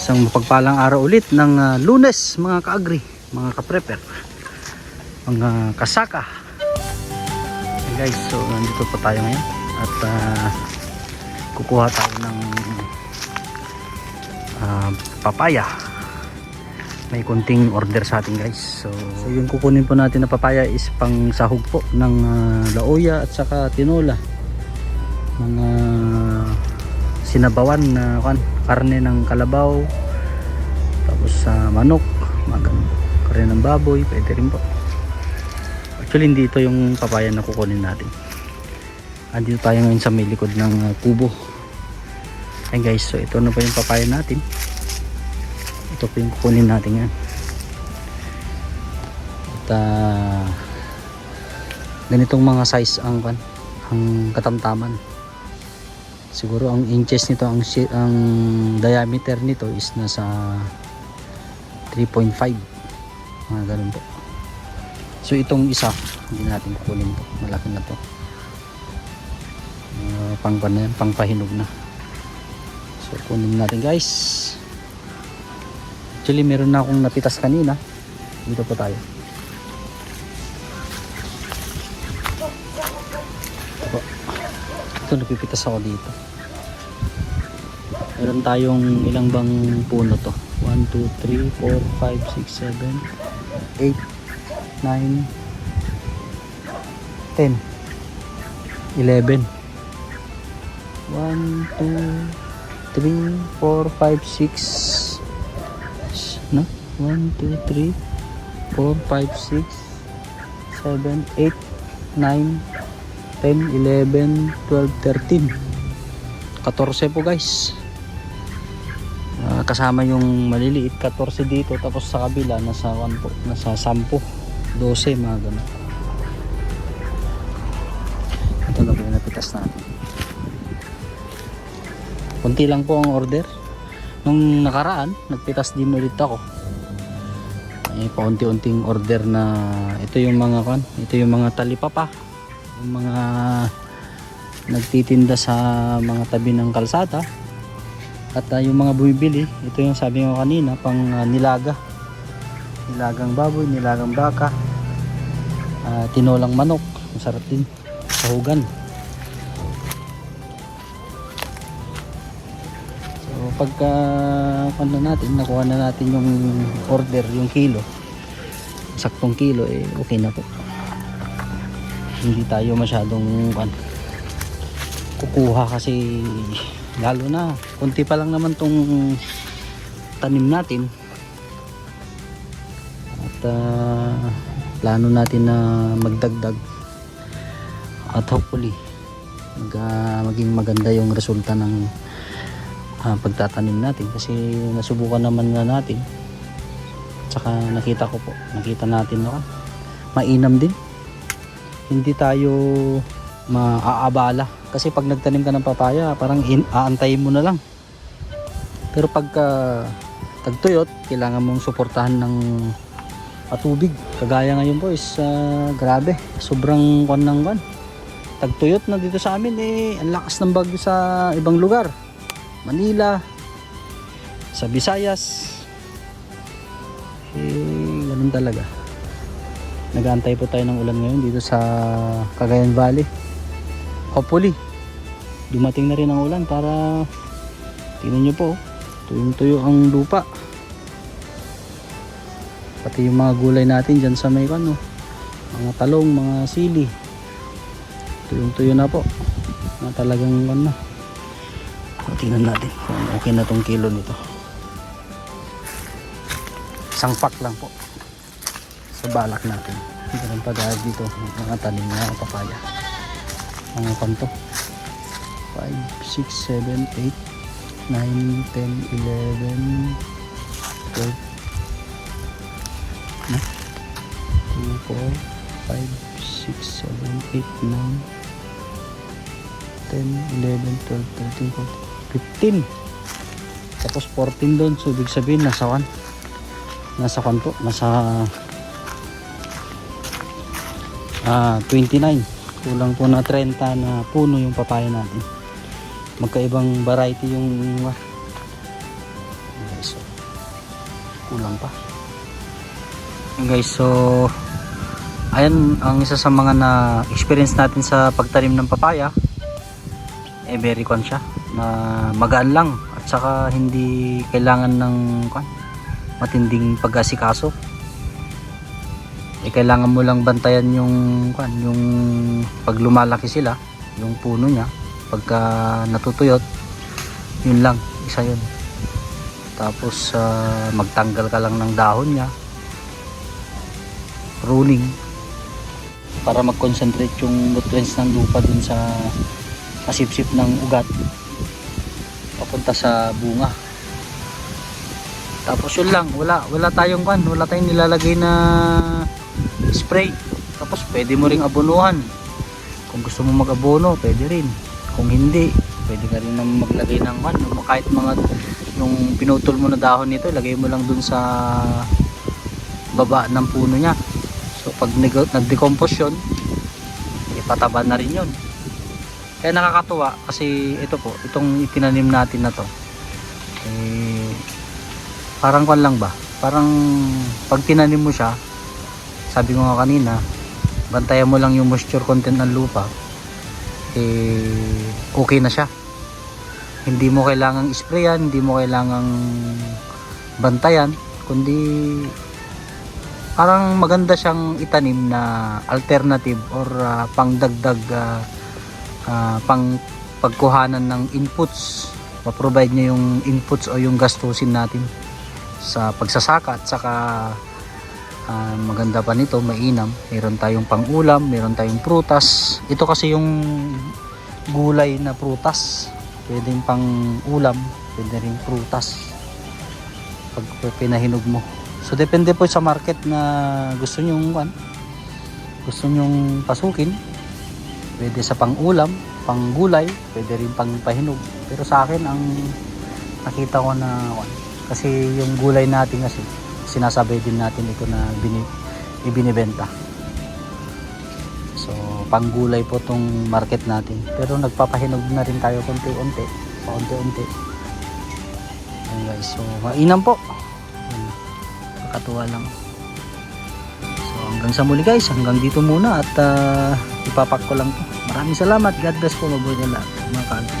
Isang mapagpalang araw ulit ng ah, lunes mga kaagri, mga kaprepper, mga kasaka. Hey guys, so nandito po tayo ngayon at ah, kukuha tayo ng ah, papaya. May kunting order sa atin guys. So, so yung kukunin po natin na papaya is pang sahog po ng ah, laoya at saka tinola. Mga sinabawan na kan, karne ng kalabaw tapos sa manok mga ganun. karne ng baboy pwede rin po. Actually hindi ito yung papaya na kukunin natin. Andito tayo ngayon sa may likod ng uh, kubo. Ayun guys so ito na po yung papaya natin. Ito po yung kukunin natin yan at uh, ganitong mga size ang kan ang katamtaman siguro ang inches nito ang ang diameter nito is nasa 3.5 mga ganun po. So itong isa hindi natin kukunin to malaki na to uh, pang na yan, pang pahinog na. So kunin natin guys. Actually meron na akong napitas kanina. Dito po tayo. Po ito napipitas ako dito meron tayong ilang bang puno to? 1, 2, 3, 4, 5, 6, 7 8, 9 10 11 1, 2 3, 4, 5, 6 no? 1, 2, 3 4, 5, 6 7, 8 9 10, 11, 12, 13 14 po guys kasama yung maliliit 14 dito tapos sa kabila nasa 1 po nasa 10 12 mga ganun. Ito na po yung napitas natin. Kunti lang po ang order. Nung nakaraan nagpitas din ulit ako. Ay paunti-unting order na ito yung mga kan ito yung mga talipapa. Yung mga nagtitinda sa mga tabi ng kalsada at uh, yung mga bumibili ito yung sabi ko kanina pang uh, nilaga. Nilagang baboy, nilagang baka uh, tinolang manok masarap din sahugan so pagka ano natin nakuha na natin yung order yung kilo saktong kilo eh okay na po. Hindi tayo masyadong ano, kukuha kasi lalo na kunti pa lang naman tong tanim natin. At ah, plano natin na magdagdag. At hopefully mag, ah, maging maganda yung resulta ng ah, pagtatanim natin. Kasi nasubukan naman na natin. Tsaka nakita ko po nakita natin no, mainam din. Hindi tayo maaabala kasi pag nagtanim ka ng papaya parang in, aantayin mo na lang. Pero pagka tagtuyot kailangan mong suportahan ng patubig. Kagaya ngayon po is ah, grabe. Sobrang kwan ng kwan. Tagtuyot na dito sa amin eh ang lakas ng bagyo sa ibang lugar. Manila sa Visayas. Eh ganun talaga. Nagantay po tayo ng ulan ngayon dito sa Cagayan Valley hopefully. Dumating na rin ang ulan para tingnan nyo po tuyong tuyo ang lupa. Pati yung mga gulay natin dyan sa may ano mga talong, mga sili. Tuyong tuyo na po na talagang ano. Tingnan natin kung okay na tong kilo nito. Isang pack lang po sa balak natin. Ganun pa dahil dito mga tanim na papaya mga kanto. 5, 6, 7, 8 9, 10, 11 12 na? 2, 4 5, 6, 7, 8, 9 10, 11, 12, 13, 14 15 tapos 14 doon so ibig sabihin nasa 1 nasa 1 po nasa ah 29 kulang po na 30 na puno yung papaya natin. Magkaibang variety yung uh, okay, so kulang pa. Guys so ayan ang isa sa mga na experience natin sa pagtanim ng papaya. Eh very con siya na magaan lang at saka hindi kailangan ng kwan, matinding pag-asikaso eh kailangan mo lang bantayan yung kwan, yung pag lumalaki sila yung puno niya pagka natutuyot yun lang isa yun. Tapos ah, magtanggal ka lang ng dahon niya pruning para mag-concentrate yung nutrients ng lupa dun sa masipsip ng ugat papunta sa bunga. Tapos yun lang wala wala tayong kan wala tayong nilalagay na spray. Tapos pwede mo ring abonuhan kung gusto mo mag-abono pwede rin. Kung hindi pwede ka rin naman maglagay ng kan kahit mga yung pinutol mo na dahon nito lagay mo lang dun sa baba ng puno niya. So pag nag- nag-decompose yun ipataba na rin yun. Kaya nakakatuwa kasi ito po itong itinanim natin na to eh, parang kwan lang ba? Parang pag tinanim mo siya sabi ko nga kanina bantayan mo lang yung moisture content ng lupa eh okay na siya. Hindi mo kailangang sprayan hindi mo kailangang bantayan kundi parang maganda siyang itanim na alternative or ah, pangdagdag ah, ah, pang pagkuhanan ng inputs. Ma-provide niya yung inputs o yung gastusin natin sa pagsasaka at saka ah, maganda pa nito? Mainam. Meron tayong pangulam meron tayong prutas. Ito kasi yung gulay na prutas. Pwedeng pang ulam pwede rin prutas. Pag pinahinog mo. So depende po sa market na gusto nyong kan gusto nyong pasukin. Pwede sa pang ulam pang pwede rin pang pahinog. Pero sa akin ang nakita ko na kan, kasi yung gulay natin kasi sinasabay din natin ito na bini, ibinibenta. So panggulay po tong market natin. Pero nagpapahinog na rin tayo konti-unti paunti-unti. Ayan guys. So mainam po. Kakatuwa lang. So hanggang sa muli guys. Hanggang dito muna at uh, ipapak ko lang to. Maraming salamat. God bless po. Mabuhay na lahat mga ka